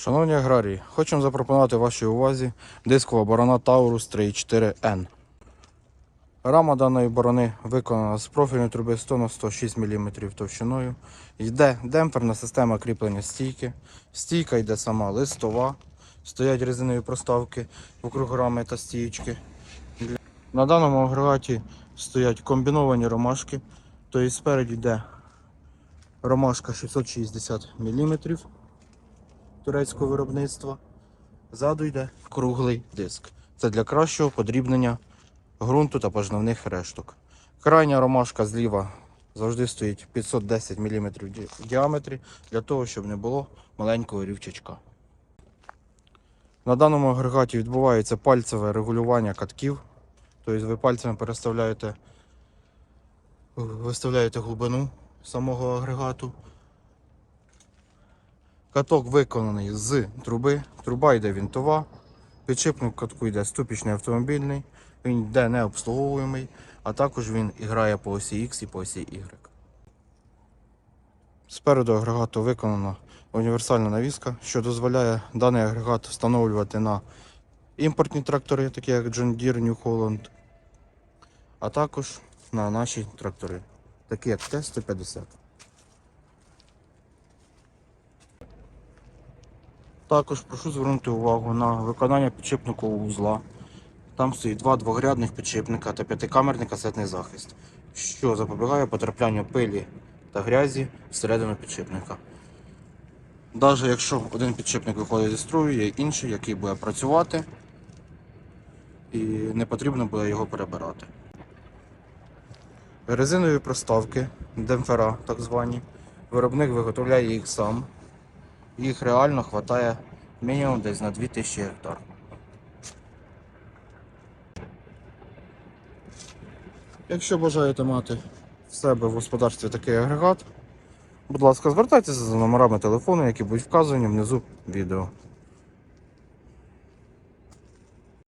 Шановні аграрії, хочемо запропонувати вашій увазі дискова борона Taurus 3.4N. Рама даної борони виконана з профільної труби 100 на 106 мм товщиною. Йде демпферна система кріплення стійки. Стійка йде сама листова. Стоять резинові проставки вокруг рами та стієчки. На даному агрегаті стоять комбіновані ромашки. Тобто спереді йде ромашка 660 мм турецького виробництва. Ззаду йде круглий диск. Це для кращого подрібнення ґрунту та пожнивних решток. Крайня ромашка зліва завжди стоїть 510 мм в діаметрі для того, щоб не було маленького рівчачка. На даному агрегаті відбувається пальцеве регулювання катків. Тобто ви пальцями переставляєте, виставляєте глибину самого агрегату. Каток виконаний з труби. Труба йде вінтова. Підшипник катку йде ступічний автомобільний. Він йде не обслуговуємий, а також він грає по осі X і по осі Y. Спереду агрегату виконана універсальна навіска, що дозволяє даний агрегат встановлювати на імпортні трактори, такі як John Deere New Holland, а також на наші трактори, такі як Т-150. Також прошу звернути увагу на виконання підшипникового вузла. Там стоїть два двогрядних підшипника та п'ятикамерний касетний захист, що запобігає потраплянню пилі та грязі всередину підшипника. Навіть якщо один підшипник виходить зі строю, є інший, який буде працювати, і не потрібно буде його перебирати. Резинові проставки, демпфера так звані. Виробник виготовляє їх сам. Їх реально вистачає мінімум десь на 2000 гектар. Якщо бажаєте мати в себе в господарстві такий агрегат, будь ласка, звертайтеся за номерами телефону, які будуть вказані внизу відео.